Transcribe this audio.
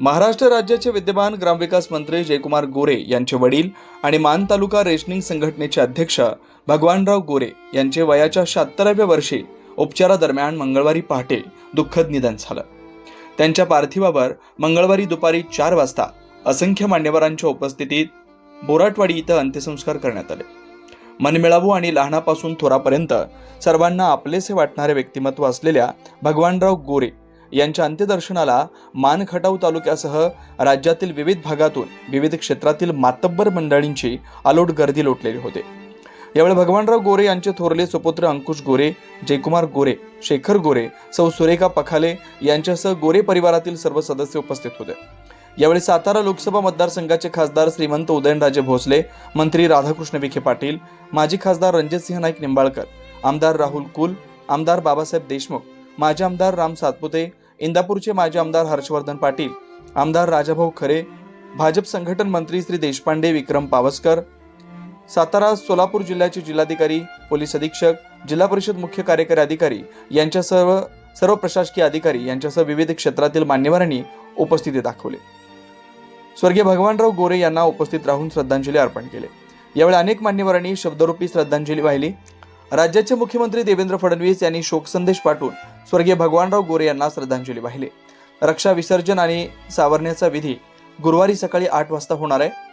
महाराष्ट्र राज्याचे विद्यमान ग्रामविकास मंत्री जयकुमार गोरे यांचे वडील आणि मान तालुका रेशनिंग संघटनेचे अध्यक्ष भगवानराव गोरे यांचे वयाच्या शहात्तराव्या वर्षी उपचारादरम्यान मंगळवारी पहाटे दुःखद निधन झालं. त्यांच्या पार्थिवावर मंगळवारी दुपारी चार वाजता असंख्य मान्यवरांच्या उपस्थितीत बोराटवाडी इथं अंत्यसंस्कार करण्यात आले. मनमिळावू आणि लहानापासून थोरापर्यंत सर्वांना आपलेसे वाटणारे व्यक्तिमत्व असलेल्या भगवानराव गोरे यांच्या अंत्यदर्शनाला मानखटाव तालुक्यासह राज्यातील विविध भागातून विविध क्षेत्रातील मातब्बर मंडळींची अलोट गर्दी लोटलेली होते. यावेळी भगवानराव गोरे यांचे थोरले सुपुत्र अंकुश गोरे जयकुमार गोरे शेखर गोरे सौ सुरेखा पखाले यांच्यासह गोरे परिवारातील सर्व सदस्य उपस्थित होते. यावेळी सातारा लोकसभा मतदारसंघाचे खासदार श्रीमंत उदयनराजे भोसले मंत्री राधाकृष्ण विखे पाटील माजी खासदार रणजितसिंह नाईक निंबाळकर आमदार राहुल कुल आमदार बाबासाहेब देशमुख माजी आमदार राम सातपुते इंदापूरचे माजी आमदार हर्षवर्धन पाटील आमदार राजाभाऊ खरे भाजप संघटन मंत्री श्री देशपांडे विक्रम पावसकर सातारा सोलापूर जिल्ह्याचे जिल्हाधिकारी पोलीस अधीक्षक जिल्हा परिषद मुख्य कार्यकारी अधिकारी यांच्या सर्व सर्व प्रशासकीय अधिकारी यांच्यासह विविध क्षेत्रातील मान्यवरांनी उपस्थिती दाखवली. स्वर्गीय भगवानराव गोरे यांना उपस्थित राहून श्रद्धांजली अर्पण केले. यावेळी अनेक मान्यवरांनी शब्दरूपी श्रद्धांजली वाहिली. राज्याचे मुख्यमंत्री देवेंद्र फडणवीस यांनी शोकसंदेश पाठवून स्वर्गीय भगवानराव गोरे यांना श्रद्धांजली वाहिली. रक्षा विसर्जन आणि सावरण्याचा विधी गुरुवारी सकाळी आठ वाजता होणार आहे.